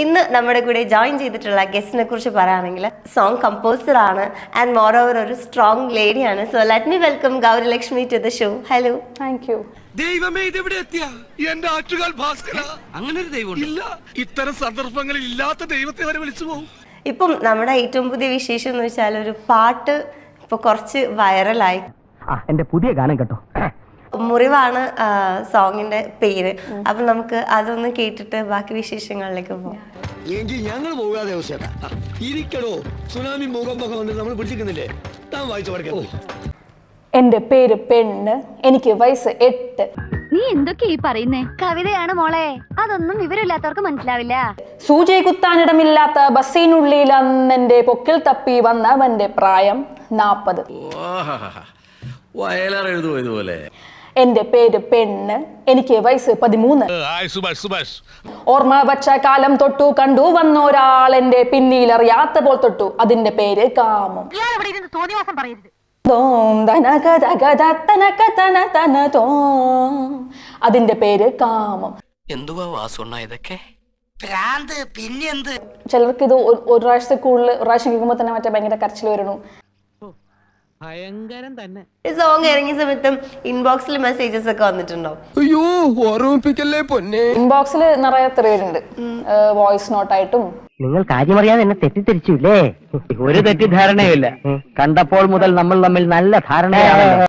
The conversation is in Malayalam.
ഇന്ന് നമ്മുടെ കൂടെ ജോയിൻ ചെയ്തിട്ടുള്ള ഗസ്റ്റിനെ കുറിച്ച് പറയുകയാണെങ്കിൽ സോങ് കമ്പോസർ ആണ്. ആൻഡ് മോർ ഓവർ ഒരു strong ലേഡിയാണ് so let me welcome Gauri Lakshmi to the show hello thank you ദൈവമേ ഇതെവിടെ എത്തിയ? എന്റെ ആറ്റുകാൽ ഭാസ്കര. അങ്ങനെ ഒരു ദൈവം ഇല്ല ഇത്തരം സന്ദർഭങ്ങളിൽ ഇല്ലാത്ത ദൈവത്തെ വരെ വിളിച്ചു പോകും ഇപ്പം നമ്മുടെ ഏറ്റവും പുതിയ വിശേഷം എന്ന് വെച്ചാൽ ഒരു പാട്ട് ഇപ്പൊ കുറച്ച് വൈറലായി ആ എന്റെ പുതിയ ഗാനം കേട്ടോ. മുറിവാണ് സോങ്ങിന്റെ പേര്. അപ്പൊ നമുക്ക് അതൊന്ന് കേട്ടിട്ട് ബാക്കി വിശേഷങ്ങളിലേക്ക് പോകാം എങ്കിൽ ഞങ്ങൾ പോകാതെ സുനാമി ഭൂകമ്പൊക്കെ വന്നിട്ട് നമ്മൾ പിടിച്ചിരിക്കുന്നില്ലേ? താൻ വായിച്ചു പഠിക്കാം എന്റെ പേര് പെണ്ണ് എനിക്ക് വയസ്സ് എട്ട്. നീ എന്തൊക്കെ ഈ പറയുന്നേ? കവിതയാണ് മോളെ. അതൊന്നും വിവരമില്ലാത്തവർക്ക് മനസ്സിലാവില്ല. സൂചി കുത്താനിടമില്ലാത്ത ബസ്സിനുള്ളിൽ അന്നെന്റെ പൊക്കിൽ തപ്പി വന്നവന്റെ പ്രായം നാപ്പത്. വയലാർ എഴുതുമോ എന്റെ പേര് പെണ്ണ് എനിക്ക് വയസ്സ് പതിമൂന്ന്. ഓർമ്മ വച്ച കാലം തൊട്ടു കണ്ടു വന്ന ഒരാൾ എന്റെ പിന്നിലറിയാത്ത പോൽ തൊട്ടു. അതിന്റെ പേര് കാമം. അതിന്റെ പേര് കാമം എന്തുവാ ഇതൊക്കെ? ചിലർക്ക് ഇത് ഒരു പ്രാവശ്യത്തെ കൂടുതൽ ഒരു പ്രാവശ്യം കേൾക്കുമ്പോൾ തന്നെ മറ്റേ ഭയങ്കര കരച്ചിൽ വരണു ഈ സോങ് ഇറങ്ങിയ സമയത്തും ഇൻബോക്സിൽ മെസ്സേജസ് ഒക്കെ വന്നിട്ടുണ്ടോ? അയ്യോ ഓർമ്മിപ്പിക്കല്ലേ പൊന്നെ. ഇൻബോക്സിൽ നിറയെ തെറിവരുന്നുണ്ട് വോയിസ് നോട്ടായിട്ടും നിങ്ങൾ കാര്യമറിയാതെ എന്നെ തെറ്റിദ്ധരിച്ചു തെറ്റിദ്ധരിച്ചില്ലേ ഒരു തെറ്റിദ്ധാരണയുമില്ല. കണ്ടപ്പോൾ മുതൽ നമ്മൾ തമ്മിൽ നല്ല ധാരണയാണ്